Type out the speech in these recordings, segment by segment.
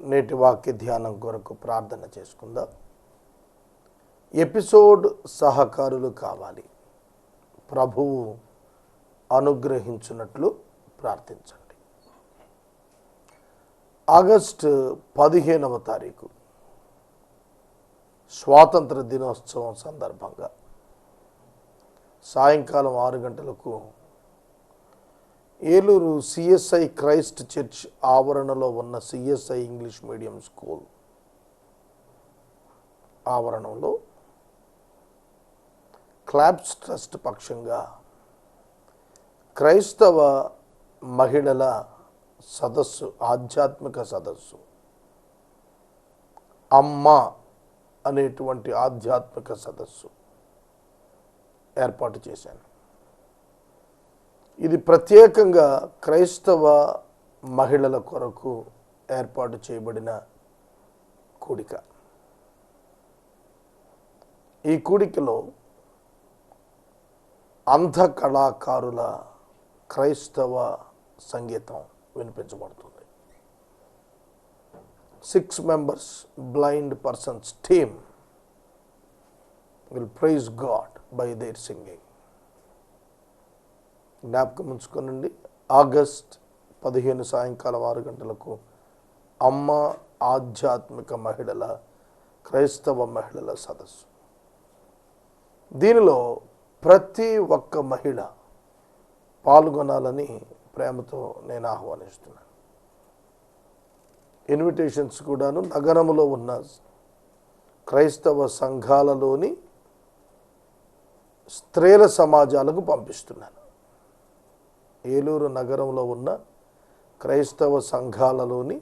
నేటి వాక్య ధ్యానం కొరకు ప్రార్థన చేసుకుందాం. ఎపిసోడ్ సహకారులు కావాలి. ప్రభువు అనుగ్రహించినట్లు ప్రార్థించండి. ఆగస్టు పదిహేనవ తారీఖు స్వాతంత్ర దినోత్సవం సందర్భంగా సాయంకాలం ఆరు గంటలకు ఏలూరు సిఎస్ఐ క్రైస్ట్ చర్చ్ ఆవరణలో ఉన్న సిఎస్ఐ ఇంగ్లీష్ మీడియం స్కూల్ ఆవరణంలో క్లాబ్స్ ట్రస్ట్ పక్షంగా క్రైస్తవ మహిళల సదస్సు ఆధ్యాత్మిక సదస్సు. అమ్మ అనేటువంటి ఆధ్యాత్మిక సదస్సు ఏర్పాటు చేశాను. ఇది ప్రత్యేకంగా క్రైస్తవ మహిళల కొరకు ఏర్పాటు చేయబడిన కూడిక. ఈ కూడికలో అంధ కళాకారుల క్రైస్తవ సంగీతం వినిపించబడుతుంది. Six members blind persons team will praise God by their singing జ్ఞాపకం ఉంచుకోనండి. ఆగస్ట్ పదిహేను సాయంకాలం ఆరు గంటలకు అమ్మ ఆధ్యాత్మిక మహిళల క్రైస్తవ మహిళల సదస్సు. దీనిలో ప్రతి ఒక్క మహిళ పాల్గొనాలని ప్రేమతో నేను ఆహ్వానిస్తున్నాను. ఇన్విటేషన్స్ కూడాను నగరంలో ఉన్న క్రైస్తవ సంఘాలలోని స్త్రీల సమాజాలకు పంపిస్తున్నాను. ఏలూరు నగరంలో ఉన్న క్రైస్తవ సంఘాలలోని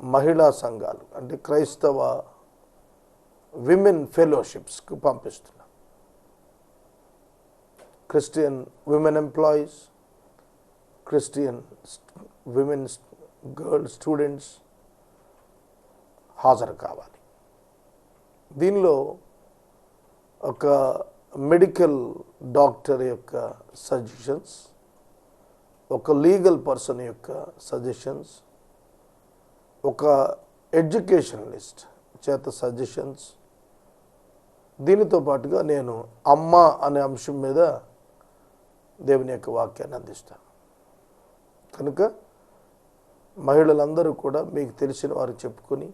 మహిళా సంఘాలు అంటే క్రైస్తవ విమెన్ ఫెలోషిప్స్కు పంపిస్తున్నాం. Christian women employees Christian women girl students హాజరు కావాలి. దీనిలో ఒక మెడికల్ డాక్టర్ యొక్క సజెషన్స్ ఒక లీగల్ పర్సన్ యొక్క సజెషన్స్ ఒక ఎడ్యుకేషనలిస్ట్ చేత సజెషన్స్ దీనితో పాటుగా నేను అమ్మ అనే అంశం మీద దేవుని యొక్క వాక్యాన్ని అందిస్తాను. కనుక మహిళలందరూ కూడా మీకు తెలిసిన వారు చెప్పుకొని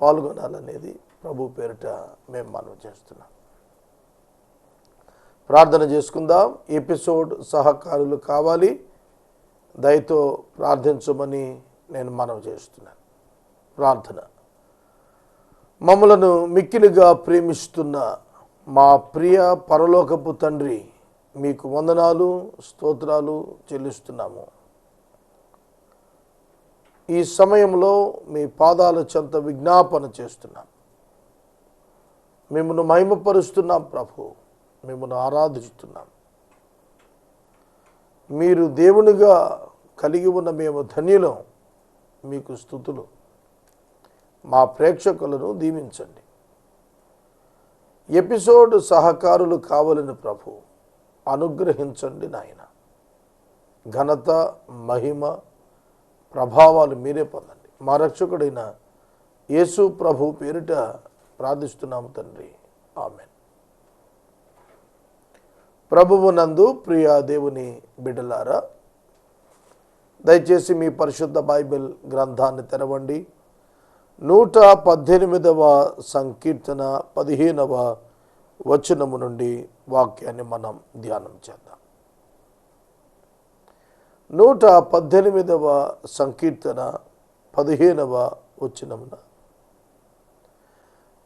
పాల్గొనాలనేది ప్రభు పేరిట మేము మనం చేస్తున్నాం. ప్రార్థన చేసుకుందాం. ఎపిసోడ్ సహకారులు కావాలి. దయతో ప్రార్థించమని నేను మనవి చేస్తున్నాను. ప్రార్థన. మమ్మలను మిక్కిలిగా ప్రేమిస్తున్న మా ప్రియ పరలోకపు తండ్రి మీకు వందనాలు స్తోత్రాలు చెల్లిస్తున్నాము. ఈ సమయంలో మీ పాదాల చెంత విజ్ఞాపన చేస్తున్నాం. మిమ్మల్ని మహిమపరుస్తున్నాం ప్రభు. మిమ్మల్ని ఆరాధిస్తున్నాం. మీరు దేవునిగా కలిగి ఉన్న మేము ధన్యులం. మీకు స్థుతులు. మా ప్రేక్షకులను దీవించండి. ఎపిసోడ్ సహకారులు కావలని ప్రభు అనుగ్రహించండి నాయన. ఘనత మహిమ ప్రభావాలు మీరే పొందండి. మా రక్షకుడైన యేసు ప్రభు పేరిట ప్రార్థిస్తున్నాము తండ్రి. ఆమెన్. ప్రభువు నందు ప్రియా దేవుని బిడ్డలారా దయచేసి మీ పరిశుద్ధ బైబిల్ గ్రంథాన్ని తెరవండి. నూట పద్దెనిమిదవ సంకీర్తన పదిహేనవ వచనము నుండి వాక్యాన్ని మనం ధ్యానం చేద్దాం. నూట పద్దెనిమిదవ సంకీర్తన పదిహేనవ వచనమున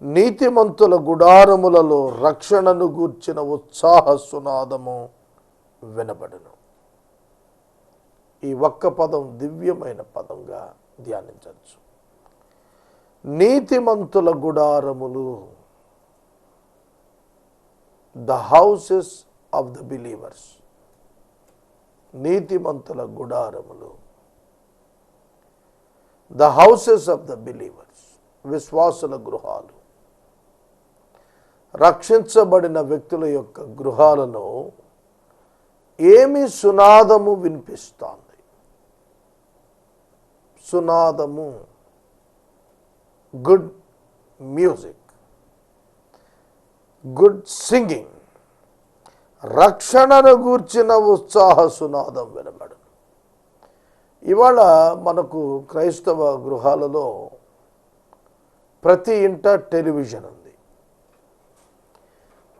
నీతిమంతుల గుడారములలో రక్షణను గూర్చిన ఉత్సాహ సునాదము వినబడును. ఈ ఒక్క పదం దివ్యమైన పదంగా ధ్యానించవచ్చు. నీతిమంతుల గుడారములు the houses of the believers. నీతిమంతుల గుడారములు the houses of the believers. విశ్వాసుల గృహాలు. రక్షించబడిన వ్యక్తుల యొక్క గృహాలను ఏమి సునాదము వినిపిస్తోంది? సునాదము. గుడ్ మ్యూజిక్ గుడ్ సింగింగ్ రక్షణను గూర్చిన ఉత్సాహ సునాదం వినబడు ఇవాళ మనకు క్రైస్తవ గృహాలలో ప్రతి ఇంట టెలివిజన్ ఉంది.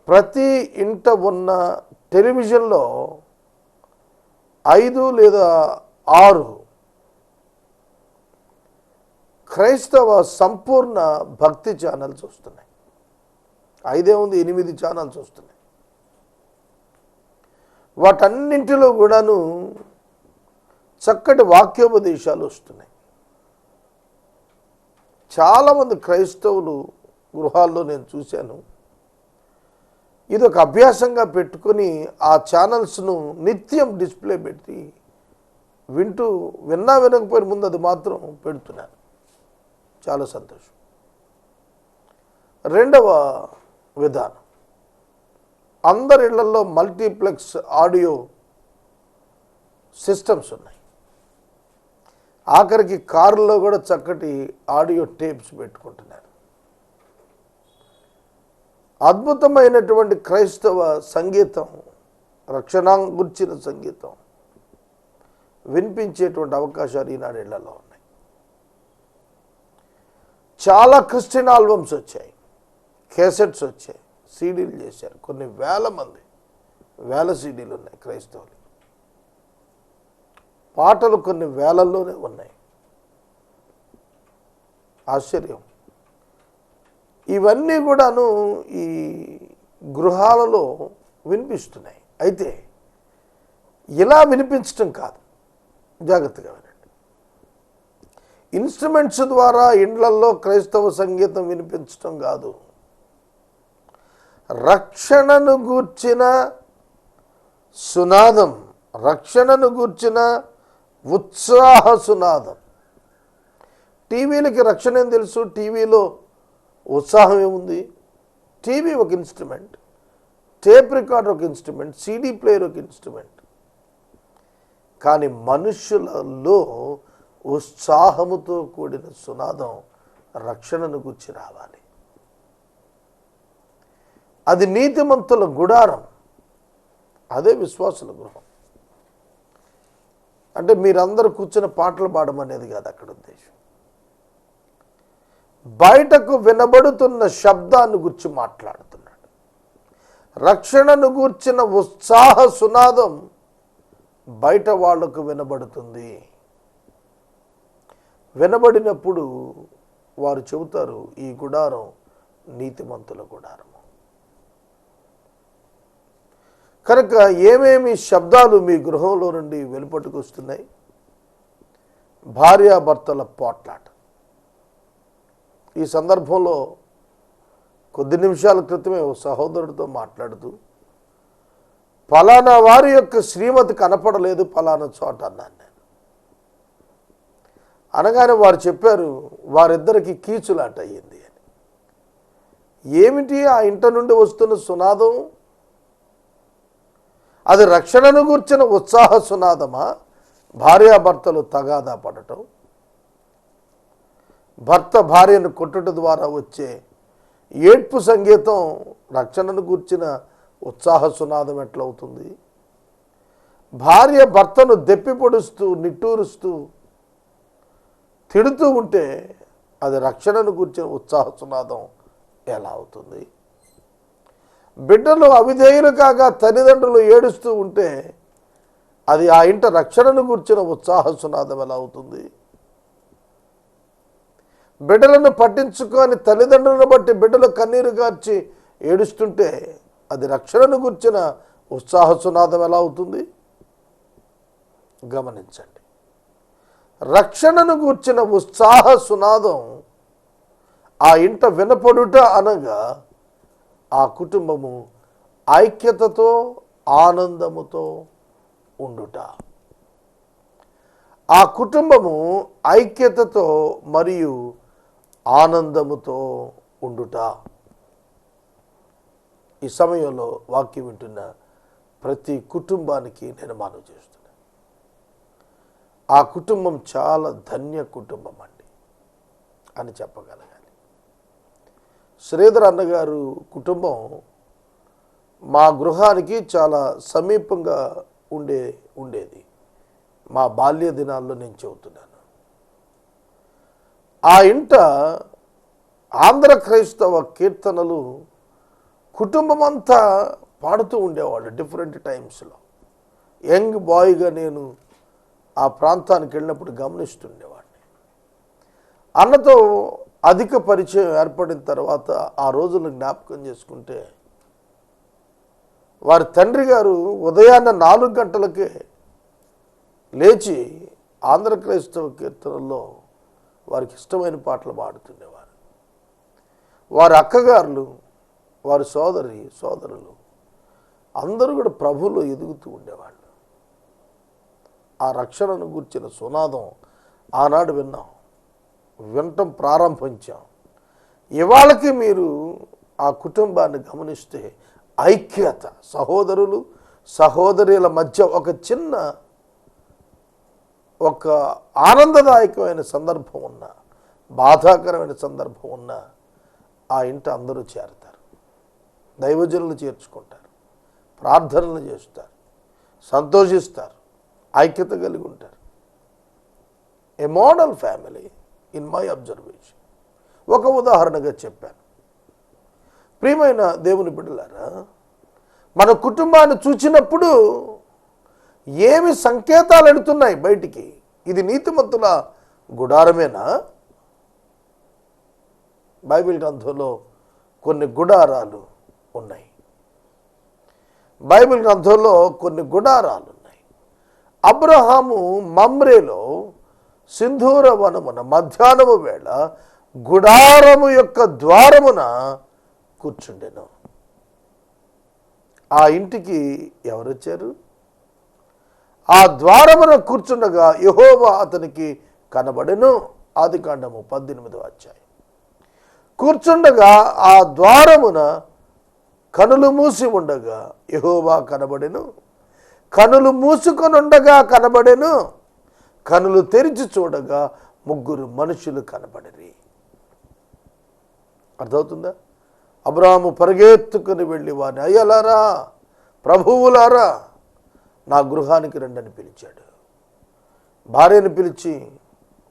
ప్రతి ఇంట ఉన్న టెలివిజన్లో ఐదు లేదా ఆరు క్రైస్తవ సంపూర్ణ భక్తి ఛానల్స్ వస్తున్నాయి. ఐదే ఉంది ఎనిమిది ఛానల్స్ వస్తున్నాయి. వాటన్నింటిలో కూడాను చక్కటి వాక్యోపదేశాలు వస్తున్నాయి. చాలామంది క్రైస్తవులు గృహాల్లో నేను చూశాను. ఇది ఒక అభ్యాసంగా పెట్టుకొని ఆ ఛానల్స్ను నిత్యం డిస్ప్లే పెట్టి వింటూ విన్నా వినకపోయిన ముందు అది మాత్రం పెడుతున్నాను చాలా సంతోషం. రెండవ విధానం. అందరి ఇళ్ళలో మల్టీప్లెక్స్ ఆడియో సిస్టమ్స్ ఉన్నాయి. ఆఖరికి కారులో కూడా చక్కటి ఆడియో టేప్స్ పెట్టుకుంటున్నారు. అద్భుతమైనటువంటి క్రైస్తవ సంగీతం రక్షణ గుర్చిన సంగీతం వినిపించేటువంటి అవకాశాలు ఈనాడు ఇళ్ళలో ఉన్నాయి. చాలా క్రిస్టియన్ ఆల్బమ్స్ వచ్చాయి కేసెట్స్ వచ్చాయి సీడీలు చేశారు. కొన్ని వేల మంది వేల సీడీలు ఉన్నాయి క్రైస్తవులు పాటలు కొన్ని వేలల్లోనే ఉన్నాయి. ఆశ్చర్యం. ఇవన్నీ కూడాను ఈ గృహాలలో వినిపిస్తున్నాయి. అయితే ఇలా వినిపించటం కాదు. జాగ్రత్తగా వినండి. ఇన్స్ట్రుమెంట్స్ ద్వారా ఇండ్లల్లో క్రైస్తవ సంగీతం వినిపించటం కాదు. రక్షణను గూర్చిన సునాదం రక్షణను గూర్చిన ఉత్సాహ సునాదం. టీవీలకి రక్షణ ఏం తెలుసు? టీవీలో ఉత్సాహం ఏముంది? టీవీ ఒక ఇన్స్ట్రుమెంట్ టేప్ రికార్డర్ ఒక ఇన్స్ట్రుమెంట్ సీడీ ప్లేయర్ ఒక ఇన్స్ట్రుమెంట్. కానీ మనుషులలో ఉత్సాహముతో కూడిన సునాదం రక్షణను గుర్చి రావాలి. అది నీతిమంతుల గుడారం. అదే విశ్వాసుల గృహం. అంటే మీరందరూ కూర్చుని పాటలు పాడమనేది కాదు అక్కడ ఉద్దేశం. బయటకు వినబడుతున్న శబ్దాన్ని గురించి మాట్లాడుతున్నాడు. రక్షణను గూర్చిన ఉత్సాహ సునాదం బయట వాళ్ళకు వినబడుతుంది. వినబడినప్పుడు వారు చెబుతారు ఈ గుడారం నీతిమంతుల గుడారము. కనుక ఏమేమి శబ్దాలు మీ గృహంలో నుండి వెలుపట్టుకు వస్తున్నాయి? భార్యాభర్తల పోట్లాట. ఈ సందర్భంలో కొద్ది నిమిషాల క్రితమే ఓ సహోదరుడితో మాట్లాడుతూ ఫలానా వారి యొక్క శ్రీమతి కనపడలేదు ఫలానా చోట అన్నాను నేను. అనగానే వారు చెప్పారు వారిద్దరికి కీచులాట అయ్యింది అని. ఏమిటి ఆ ఇంట నుండి వస్తున్న సునాదం? అది రక్షణను గూర్చిన ఉత్సాహ సునాదమా? భార్యాభర్తలు తగాదా పడటం? భర్త భార్యను కొట్టుట ద్వారా వచ్చే ఏడ్పు సంగీతం రక్షణను గూర్చిన ఉత్సాహ సునాదం ఎట్లవుతుంది? భార్య భర్తను దెప్పిపొడుస్తూ నిట్టూరుస్తూ తిడుతూ ఉంటే అది రక్షణను గూర్చిన ఉత్సాహ సునాదం ఎలా అవుతుంది? బిడ్డలు అవిధేయులు కాగా తల్లిదండ్రులు ఏడుస్తూ ఉంటే అది ఆ ఇంట రక్షణను గూర్చిన ఉత్సాహ సునాదం ఎలా అవుతుంది? బిడ్డలను పట్టించుకొని తల్లిదండ్రులను బట్టి బిడ్డలు కన్నీరు గార్చి ఏడుస్తుంటే అది రక్షణను గుర్చిన ఉత్సాహ సునాదం ఎలా అవుతుంది? గమనించండి. రక్షణను గూర్చిన ఉత్సాహ సునాదం ఆ ఇంట వినపడుట అనగా ఆ కుటుంబము ఐక్యతతో ఆనందముతో ఉండుట. ఆ కుటుంబము ఐక్యతతో మరియు ఆనందముతో ఉండుట. ఈ సమయంలో వాక్యం వింటున్న ప్రతి కుటుంబానికి నేను మనవి చేస్తున్నాను ఆ కుటుంబం చాలా ధన్య కుటుంబం అండి అని చెప్పగలగాలి. శ్రీధర్ అన్నగారు కుటుంబం మా గృహానికి చాలా సమీపంగా ఉండే ఉండేది. మా బాల్య దినాల్లో నేను చెబుతున్నాను. ఆ ఇంట ఆంధ్ర క్రైస్తవ కీర్తనలు కుటుంబం అంతా పాడుతూ ఉండేవాళ్ళు డిఫరెంట్ టైమ్స్లో. యంగ్ బాయ్గా నేను ఆ ప్రాంతానికి వెళ్ళినప్పుడు గమనిస్తుండేవాడిని. అన్నతో అధిక పరిచయం ఏర్పడిన తర్వాత ఆ రోజులు జ్ఞాపకం చేసుకుంటే వారి తండ్రి గారు ఉదయాన్న నాలుగు గంటలకే లేచి ఆంధ్ర క్రైస్తవ కీర్తనల్లో వారికి ఇష్టమైన పాటలు పాడుతుండేవారు. వారి అక్కగారులు వారి సోదరి సోదరులు అందరూ కూడా ప్రభులు ఎదుగుతూ ఉండేవాళ్ళు. ఆ రక్షణను గుర్చిన సునాదం ఆనాడు విన్నాం వినటం ప్రారంభించాం. ఇవాళకి మీరు ఆ కుటుంబాన్ని గమనిస్తే ఐక్యత సహోదరులు సహోదరుల మధ్య ఒక చిన్న ఒక ఆనందదాయకమైన సందర్భం ఉన్న బాధాకరమైన సందర్భం ఉన్న ఆ ఇంట అందరూ చేరతారు. దైవజనులు చేర్చుకుంటారు. ప్రార్థనలు చేస్తారు. సంతోషిస్తారు. ఐక్యత కలిగి ఉంటారు. A model family in my observation ఒక ఉదాహరణగా చెప్పాను. ప్రియమైన దేవుని బిడ్డలారా మన కుటుంబాన్ని చూచినప్పుడు ఏమి సంకేతాలు అడుతున్నాయి బయటికి? ఇది నీతిమంతుల గుడారమేనా? బైబిల్ గ్రంథంలో కొన్ని గుడారాలు ఉన్నాయి. బైబిల్ గ్రంథంలో కొన్ని గుడారాలు ఉన్నాయి. అబ్రహాము మమ్రేలో సింధూర వనమున మధ్యాహ్నము వేళ గుడారము యొక్క ద్వారమున కూర్చుండెను. ఆ ఇంటికి ఎవరు వచ్చారు ఆ ద్వారమున కూర్చుండగా యహోవా అతనికి కనబడెను. ఆది కాండము పద్దెనిమిదో అధ్యాయం. కూర్చుండగా ఆ ద్వారమున కనులు మూసి ఉండగా యహోవా కనబడెను. కనులు మూసుకొనుండగా కనబడెను. కనులు తెరిచి చూడగా ముగ్గురు మనుషులు కనబడరి. అర్థమవుతుందా? అబ్రాహము పరిగెత్తుకుని వెళ్ళి వారిని అయ్యలారా ప్రభువులారా నా గృహానికి రండని పిలిచాడు. భార్యను పిలిచి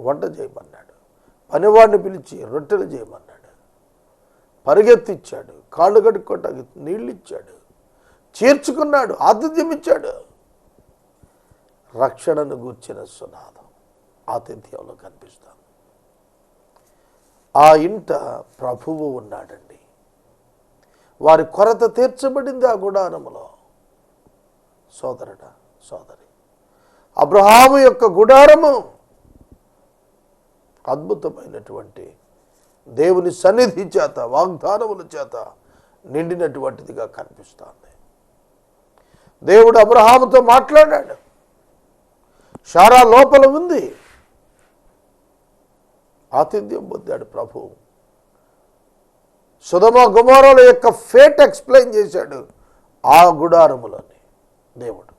వంట చేయమన్నాడు. పనివాడిని పిలిచి రొట్టెలు చేయమన్నాడు. పరిగెత్తిచ్చాడు. కాళ్ళు కడుక్కోటానికి నీళ్ళు ఇచ్చాడు చేర్చుకున్నాడు. ఆతిథ్యం ఇచ్చాడు రక్షణను గూర్చిన సునాదం ఆతిథ్యంలో కనిపిస్తాం. ఆ ఇంట ప్రభువు ఉన్నాడండి. వారి కొరత తీర్చబడింది ఆ గుడారములో. సోదరుడ సోదరి. అబ్రహాము యొక్క గుడారము అద్భుతమైనటువంటి దేవుని సన్నిధి చేత వాగ్దానముల చేత నిండినటువంటిదిగా కనిపిస్తోంది. దేవుడు అబ్రహాముతో మాట్లాడాడు. షారా లోపల ఉంది. ఆతిథ్యం పొందాడు ప్రభు. సుధమ గుమారాల యొక్క ఫేట్ ఎక్స్ప్లెయిన్ చేశాడు ఆ గుడారములని. దేవుడు.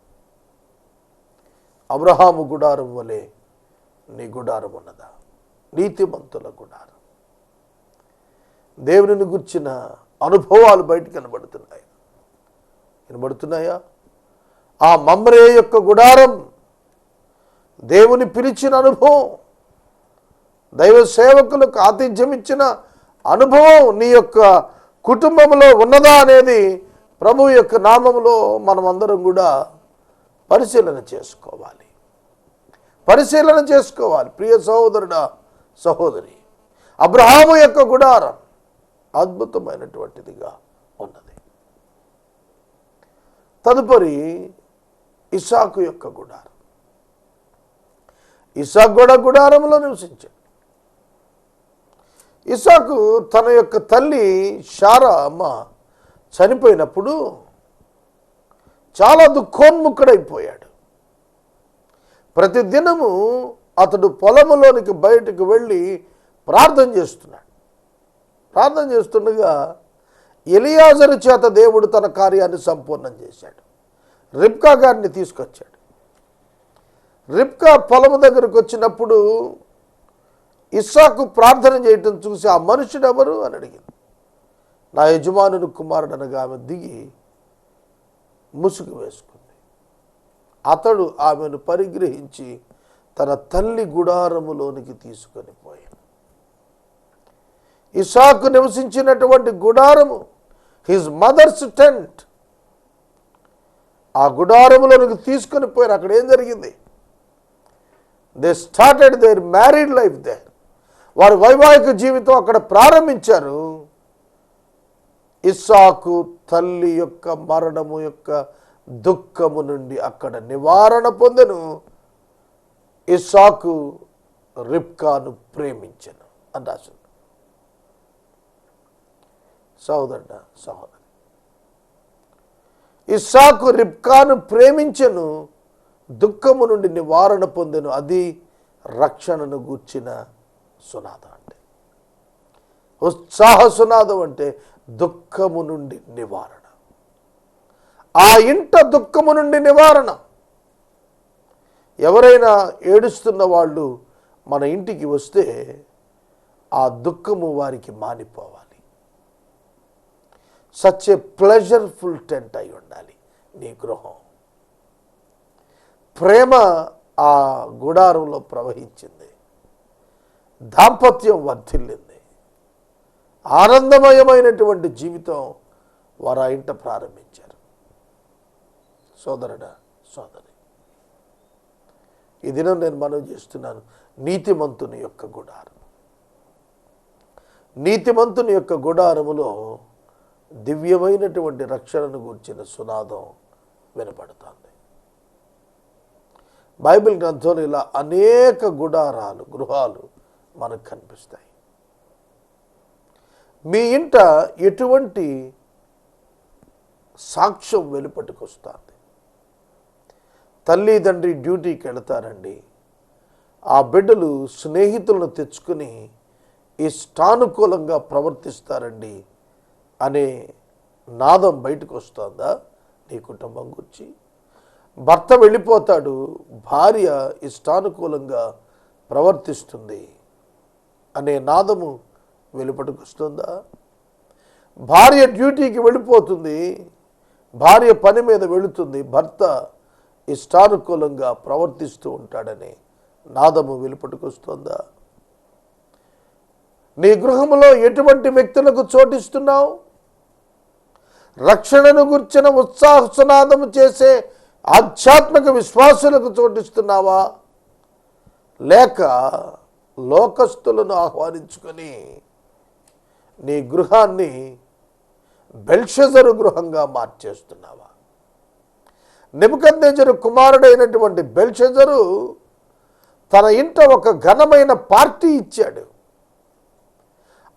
అబ్రహాము గుడారం వలె నీ గుడారం ఉన్నదా? నీతిమంతుల గుడారం. దేవునిని గుర్చిన అనుభవాలు బయట కనబడుతున్నాయి. కనబడుతున్నాయా ఆ మమ్రే యొక్క గుడారం దేవుని పిలిచిన అనుభవం దైవ సేవకులకు ఆతిథ్యం ఇచ్చిన అనుభవం నీ యొక్క కుటుంబంలో ఉన్నదా అనేది ప్రభు యొక్క నామములో మనమందరం కూడా పరిశీలన చేసుకోవాలి. పరిశీలన చేసుకోవాలి. ప్రియ సహోదరుడ సహోదరి అబ్రహాము యొక్క గుడారం అద్భుతమైనటువంటిదిగా ఉన్నది. తదుపరి ఇసాకు యొక్క గుడారం. ఇసాక్ కూడా గుడారంలో నివసించాడు. ఇసాకు తన యొక్క తల్లి షారా అమ్మ చనిపోయినప్పుడు చాలా దుఃఖోన్ముఖుడైపోయాడు. ప్రతిదినము అతడు పొలములోనికి బయటకు వెళ్ళి ప్రార్థన చేస్తున్నాడు. ప్రార్థన చేస్తుండగా ఎలియాజరు చేత దేవుడు తన కార్యాన్ని సంపూర్ణం చేశాడు. రిబ్కా గారిని తీసుకొచ్చాడు. రిబ్కా పొలము దగ్గరకు వచ్చినప్పుడు ఇస్సాకు ప్రార్థన చేయటం చూసి ఆ మనుషుడు ఎవరు అని అడిగింది. నా యజమానుని కుమారుడు అనగా ఆమె దిగి ముసుగు వేసుకుంది. అతడు ఆమెను పరిగ్రహించి తన తల్లి గుడారములోనికి తీసుకొని పోయాడు. ఇసాకు నివసించినటువంటి గుడారము హిజ్ మదర్స్ టెంట్ ఆ గుడారములోనికి తీసుకొని పోయారు. అక్కడ ఏం జరిగింది? They started their married life they వారి వైవాహిక జీవితం అక్కడ ప్రారంభించారు. ఇస్సాకు తల్లి యొక్క మరణము యొక్క దుఃఖము నుండి అక్కడ నివారణ పొందెను. ఇస్సాకు రిప్కాను ప్రేమించను అని రాసింది. సహోదరుడ సహోదరు. ఇస్సాకు రిప్కాను ప్రేమించను దుఃఖము నుండి నివారణ పొందెను. అది రక్షణను గూర్చిన సునాదం అంటే. ఉత్సాహ సునాదం అంటే దుఃఖము నుండి నివారణ. ఆ ఇంట దుఃఖము నుండి నివారణ. ఎవరైనా ఏడుస్తున్న వాళ్ళు మన ఇంటికి వస్తే ఆ దుఃఖము వారికి మానిపోవాలి. సచ్ ఏ ప్లెజర్ఫుల్ టెంట్ అయి ఉండాలి నీ గృహం. ప్రేమ ఆ గుడారంలో ప్రవహించింది. దాంపత్యం వర్ధిల్లింది. ఆనందమయమైనటువంటి జీవితం వారు ఆ ఇంట ప్రారంభించారు. సోదరుడా సోదరి ఈ దినం నేను మనం చేస్తున్నాను. నీతిమంతుని యొక్క గుడారం నీతిమంతుని యొక్క గుడారములో దివ్యమైనటువంటి రక్షణను గూర్చిన సునాదం వినపడుతుంది. బైబిల్ గ్రంథంలో ఇలా అనేక గుడారాలు గృహాలు మనకు కనిపిస్తాయి. మీ ఇంట ఎటువంటి సాక్ష్యం వెలుపటికొస్తుంది? తల్లిదండ్రి డ్యూటీకి వెళతారండి. ఆ బిడ్డలు స్నేహితులను తెచ్చుకుని ఇష్టానుకూలంగా ప్రవర్తిస్తారండి అనే నాదం బయటకు వస్తుందా నీ కుటుంబం గురించి? భర్త వెళ్ళిపోతాడు భార్య ఇష్టానుకూలంగా ప్రవర్తిస్తుంది అనే నాదము వెలుపటికొస్తుందా? భార్య డ్యూటీకి వెళ్ళిపోతుంది. భార్య పని మీద వెళుతుంది. భర్త ఇష్టానుకూలంగా ప్రవర్తిస్తూ ఉంటాడని నాదము వెలుపటికొస్తుందా? నీ గృహంలో ఎటువంటి వ్యక్తులకు చోటిస్తున్నావు? రక్షణను గుర్చిన ఉత్సాహసునాదము చేసే ఆధ్యాత్మిక విశ్వాసులకు చోటిస్తున్నావా? లేక లోకస్తులను ఆహ్వానించుకొని నీ గృహాన్ని బెల్షజరు గృహంగా మార్చేస్తున్నావా? నిబద్నేజరు కుమారుడైనటువంటి బెల్షజరు తన ఇంట ఒక ఘనమైన పార్టీ ఇచ్చాడు.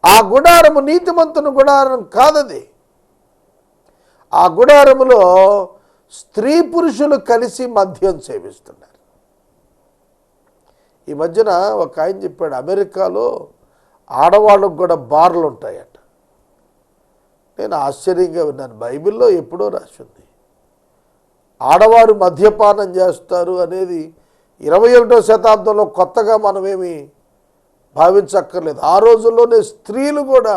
ఆ గుడారము నీతిమంతుని గుడారం కాదది. ఆ గుడారములో స్త్రీ పురుషులు కలిసి మద్యం సేవిస్తున్నారు. ఈ మధ్యన ఒక ఆయన చెప్పాడు అమెరికాలో ఆడవాళ్ళకు కూడా బార్లు ఉంటాయట. నేను ఆశ్చర్యంగా విన్నాను బైబిల్లో ఎప్పుడో రాసింది. ఆడవారు మద్యపానం చేస్తారు అనేది ఇరవై ఒకటో శతాబ్దంలో కొత్తగా మనమేమి భావించక్కర్లేదు. ఆ రోజుల్లోనే స్త్రీలు కూడా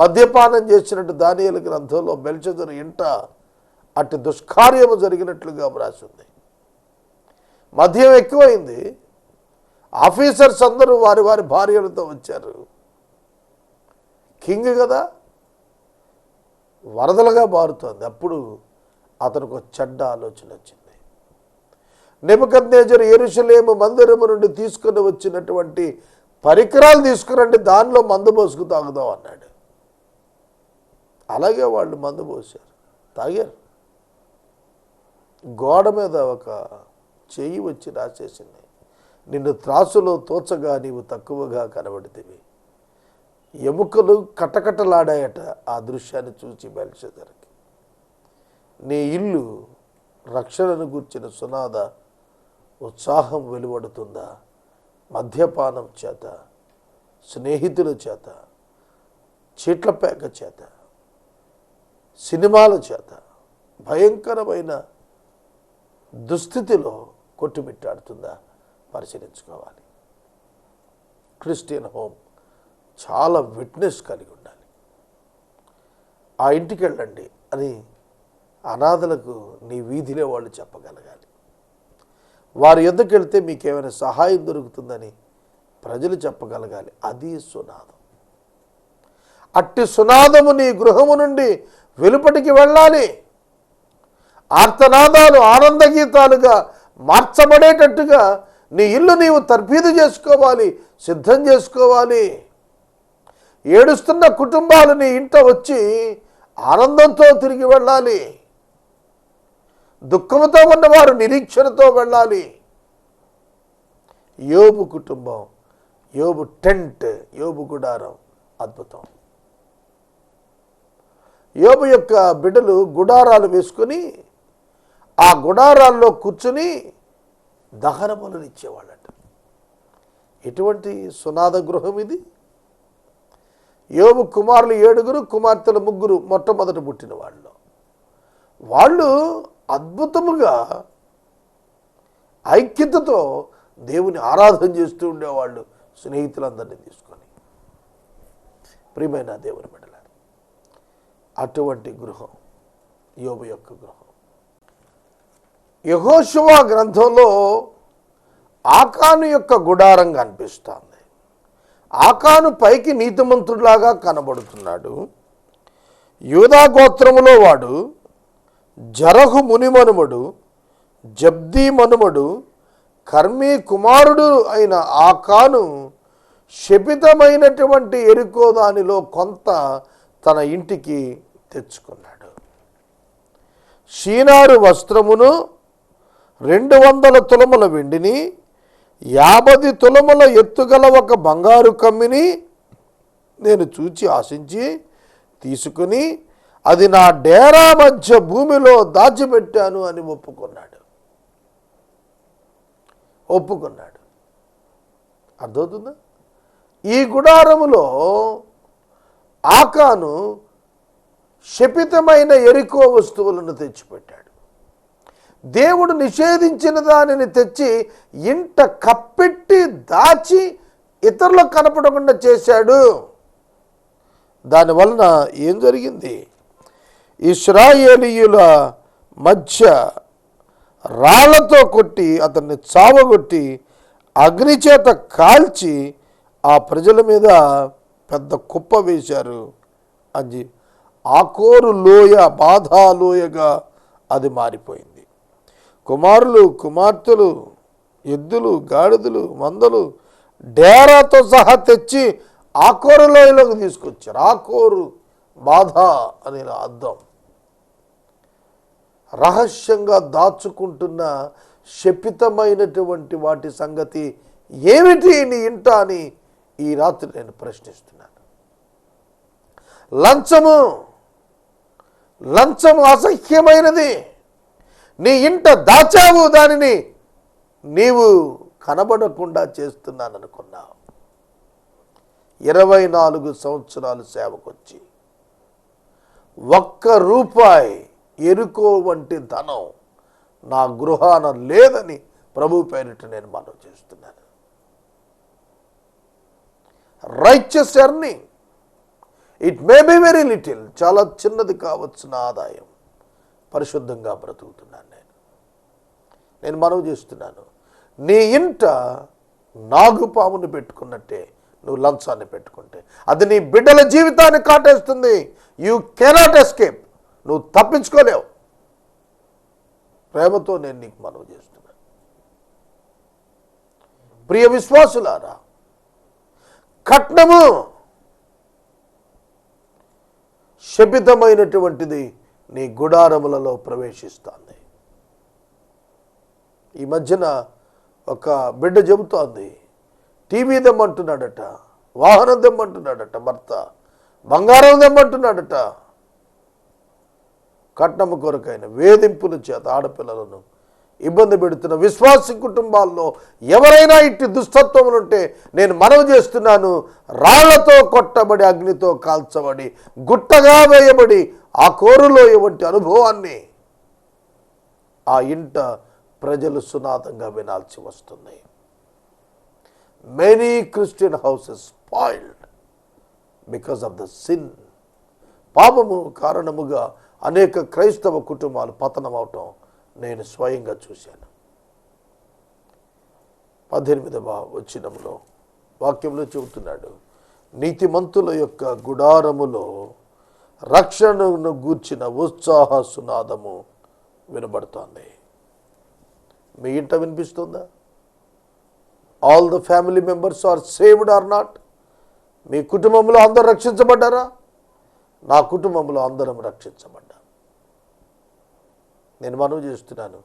మద్యపానం చేసినట్టు దానియల గ్రంథంలో బెల్చదరు ఇంట అట్టి దుష్కార్యము జరిగినట్లుగా వ్రాసింది మద్యం ఎక్కువైంది. ఆఫీసర్స్ అందరూ వారి వారి భార్యలతో వచ్చారు. కింగ్ కదా? వరదలుగా మారుతోంది. అప్పుడు అతనికి ఒక చెడ్డ ఆలోచన వచ్చింది. నెబద్నేజర్ ఎరుషలేము మందిరము నుండి తీసుకుని వచ్చినటువంటి పరికరాలు తీసుకురండి దానిలో మందు పోసుకు తాగుదాం అన్నాడు. అలాగే వాళ్ళు మందు పోసారు తాగారు. గోడ మీద ఒక చెయ్యి వచ్చి రాసేసింది. నిన్ను త్రాసులో తోచగా నీవు తక్కువగా కనబడితివి. ఎముకలు కటకటలాడాయట ఆ దృశ్యాన్ని చూసి బెల్షదరికి నీ ఇల్లు రక్షణను గూర్చిన సునాద ఉత్సాహం వెలువడుతుందా? మద్యపానం చేత స్నేహితుల చేత చీట్ల పేక చేత సినిమాల చేత భయంకరమైన దుస్థితిలో కొట్టుమిట్టాడుతుందా? పరిశీలించుకోవాలి. క్రిస్టియన్ హోమ్ చాలా విట్నెస్ కలిగి ఉండాలి. ఆ ఇంటికి వెళ్ళండి అని అనాథలకు నీ వీధిలో వాళ్ళు చెప్పగలగాలి. వారి ఎద్దకు వెళ్తే మీకేమైనా సహాయం దొరుకుతుందని ప్రజలు చెప్పగలగాలి. అది సునాదం. అట్టి సునాదము నీ గృహము నుండి వెలుపటికి వెళ్ళాలి. ఆర్తనాదాలు ఆనంద గీతాలుగా మార్చబడేటట్టుగా నీ ఇల్లు నీవు తర్ఫీదు చేసుకోవాలి సిద్ధం చేసుకోవాలి. ఏడుస్తున్న కుటుంబాలు నీ ఇంట వచ్చి ఆనందంతో తిరిగి వెళ్ళాలి. దుఃఖంతో ఉన్నవారు నిరీక్షణతో వెళ్ళాలి. యోబు కుటుంబం యోబు టెంట్ యోబు గుడారం అద్భుతం. యోబు యొక్క బిడ్డలు గుడారాలు వేసుకొని ఆ గుడారాల్లో కూర్చుని దహనములను ఇచ్చేవాళ్ళట ఎటువంటి సునాద గృహం ఇది? యోబు కుమారులు ఏడుగురు కుమార్తెలు ముగ్గురు మొట్టమొదట పుట్టిన వాళ్ళు. వాళ్ళు అద్భుతముగా ఐక్యతతో దేవుని ఆరాధన చేస్తూ ఉండేవాళ్ళు స్నేహితులందరినీ తీసుకొని. ప్రియమైన దేవుని బిడ్డలారు అటువంటి గృహం యోబు యొక్క గృహం. యహోశువ గ్రంథంలో ఆకాను యొక్క గుడారం కనిపిస్తుంది. ఆకాను పైకి నీతిమంతుడిలాగా కనబడుతున్నాడు. యూదా గోత్రములో వాడు జరహు మునిమనుమడు జబ్దీ మనుమడు కర్మీ కుమారుడు అయిన ఆకాను శపితమైనటువంటి ఎరుకో దానిలో కొంత తన ఇంటికి తెచ్చుకున్నాడు. షీనారు వస్త్రమును రెండు వందల తులముల వెండిని యాభై తులముల ఎత్తుగల ఒక బంగారు కమ్మిని నేను చూచి ఆశించి తీసుకుని అది నా డేరా మధ్య భూమిలో దాచిపెట్టాను అని ఒప్పుకున్నాడు. ఒప్పుకున్నాడు. అర్థమవుతుందా? ఈ గుడారములో ఆకాను శపితమైన ఎరికో వస్తువులను తెచ్చిపెట్టాడు. దేవుడు నిషేధించిన దానిని తెచ్చి ఇంట కప్పెట్టి దాచి ఇతరులకు కనపడకుండా చేశాడు. దానివలన ఏం జరిగింది? ఇస్రాయేలీయుల మధ్య రాళ్ళతో కొట్టి అతన్ని చావగొట్టి అగ్నిచేత కాల్చి ఆ ప్రజల మీద పెద్ద కుప్ప వేశారు అని. ఆకోరు లోయ బాధ లోయగా అది మారిపోయింది. కుమారులు కుమార్తెలు ఎద్దులు గాడిదలు మందలు డేరాతో సహా తెచ్చి ఆకోరు లోయలోకి తీసుకొచ్చారు. ఆకోరు బాధ అనే అర్థం. రహస్యంగా దాచుకుంటున్న శపితమైనటువంటి వాటి సంగతి ఏమిటి నీ ఇంట అని ఈ రాత్రి నేను ప్రశ్నిస్తున్నాను. లంచము లంచము అసహ్యమైనది. నీ ఇంట దాచావు దానిని నీవు కనబడకుండా చేస్తున్నాననుకున్నావు. ఇరవై నాలుగు సంవత్సరాలు సేవకొచ్చి ఒక్క రూపాయి ఎరుకో వంటి ధనం నా గృహాన లేదని ప్రభు పేరిట నేను మనం చేస్తున్నాను. Righteous earning it may be very little చాలా చిన్నది కావచ్చు నా ఆదాయం. పరిశుద్ధంగా బ్రతుకుతున్నాను నేను. నేను మనవి చేస్తున్నాను. నీ ఇంట నాగుపాముని పెట్టుకున్నట్టే నువ్వు లంచాన్ని పెట్టుకుంటే. అది నీ బిడ్డల జీవితాన్ని కాటేస్తుంది. యూ కెనాట్ ఎస్కేప్ నువ్వు తప్పించుకోలేవు. ప్రేమతో నేను నీకు మనవి చేస్తున్నాను. ప్రియ విశ్వాసులారా కట్నము శపితమైనటువంటిది నీ గుడారములలో ప్రవేశిస్తుంది. ఈ మధ్యన ఒక బిడ్డ చెబుతోంది టీవీ దెమ్మంటున్నాడట వాహనం దెమ్మంటున్నాడట భర్త బంగారం దెమ్మంటున్నాడట కట్నము కొరకైన వేధింపుల చేత ఆడపిల్లలను ఇబ్బంది పెడుతున్న విశ్వాసి కుటుంబాల్లో ఎవరైనా ఇట్టి దుస్తత్వములుంటే నేను మనవి చేస్తున్నాను రాళ్ళతో కొట్టబడి అగ్నితో కాల్చబడి గుట్టగా వేయబడి ఆ కోరులో వంటి అనుభవాన్ని ఆ ఇంట ప్రజలు సునాదంగా వినాల్సి వస్తుంది. Many Christian houses spoiled because of the sin పాపము కారణముగా అనేక క్రైస్తవ కుటుంబాలు పతనమవటం నేను స్వయంగా చూశాను. పద్దెనిమిదవ వచ్చినంలో వాక్యంలో చెబుతున్నాడు నీతిమంతుల యొక్క గుడారములో రక్షణను గూర్చిన ఉత్సాహ సునాదము వినబడుతోంది. మీ ఇంట వినిపిస్తుందా? All the family members are saved or not మీ కుటుంబంలో అందరూ రక్షించబడ్డారా? నా కుటుంబంలో అందరం రక్షించబడ్డా. నేను మనవి చేస్తున్నాను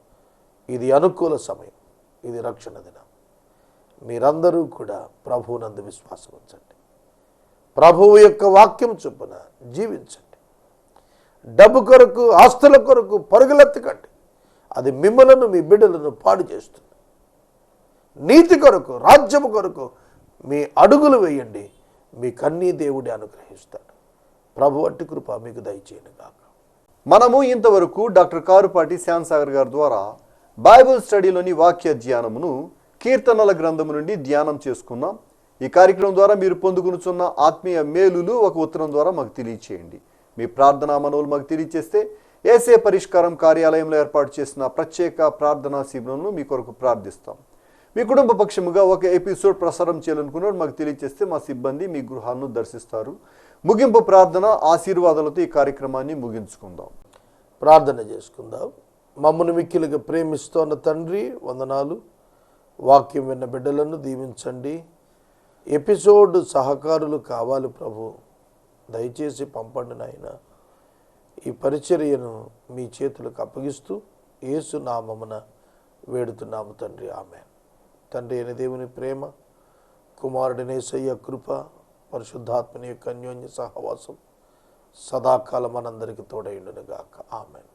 ఇది అనుకూల సమయం ఇది రక్షణ దినం. మీరందరూ కూడా ప్రభువునందు విశ్వాసం ఉంచండి. ప్రభువు యొక్క వాక్యం చొప్పున జీవించండి. డబ్బు కొరకు ఆస్తుల కొరకు పరుగులెత్తకండి. అది మిమ్మలను మీ బిడ్డలను పాడు చేస్తుంది. నీతి కొరకు రాజ్యము కొరకు మీ అడుగులు వేయండి. మీ కన్నీ దేవుడి అనుగ్రహిస్తాడు. ప్రభు అట్టి కృప మీకు దయచేయను కాక మనము ఇంతవరకు డాక్టర్ కారుపాటి శ్యామ్ సాగర్ గారి ద్వారా బైబిల్ స్టడీలోని వాక్య ధ్యానమును కీర్తనల గ్రంథము నుండి ధ్యానం చేసుకున్నాం. ఈ కార్యక్రమం ద్వారా మీరు పొందుకునుచున్న ఆత్మీయ మేలులు ఒక ఉత్తరం ద్వారా మాకు తెలియచేయండి. మీ ప్రార్థనా మనవులు మాకు తెలియచేస్తే ఏసే పరిష్కారం కార్యాలయంలో ఏర్పాటు చేసిన ప్రత్యేక ప్రార్థనా శిబిరంను మీ కొరకు ప్రార్థిస్తాం. మీ కుటుంబ పక్షముగా ఒక ఎపిసోడ్ ప్రసారం చేయాలనుకున్నాడు మాకు తెలియచేస్తే మా సిబ్బంది మీ గృహాలను దర్శిస్తారు. ముగింపు ప్రార్థన ఆశీర్వాదాలతో ఈ కార్యక్రమాన్ని ముగించుకుందాం. ప్రార్థన చేసుకుందాం. మమ్మల్ని మిక్కిలుగా ప్రేమిస్తోన్న తండ్రి వందనాలు. వాక్యం విన్న బిడ్డలను దీవించండి. ఎపిసోడ్ సహకారులు కావాలి ప్రభు. దయచేసి పంపండి నాయన. ఈ పరిచర్యను మీ చేతులకు అప్పగిస్తూ యేసు నామమున వేడుతున్నాము తండ్రి. ఆమె తండ్రి అయిన దేవుని ప్రేమ కుమారుడినేసయ్య కృప పరిశుద్ధాత్మని యొక్క అన్యోన్య సహవాసం సదాకాలం మనందరికీ తోడైండునుగాక. ఆమెను.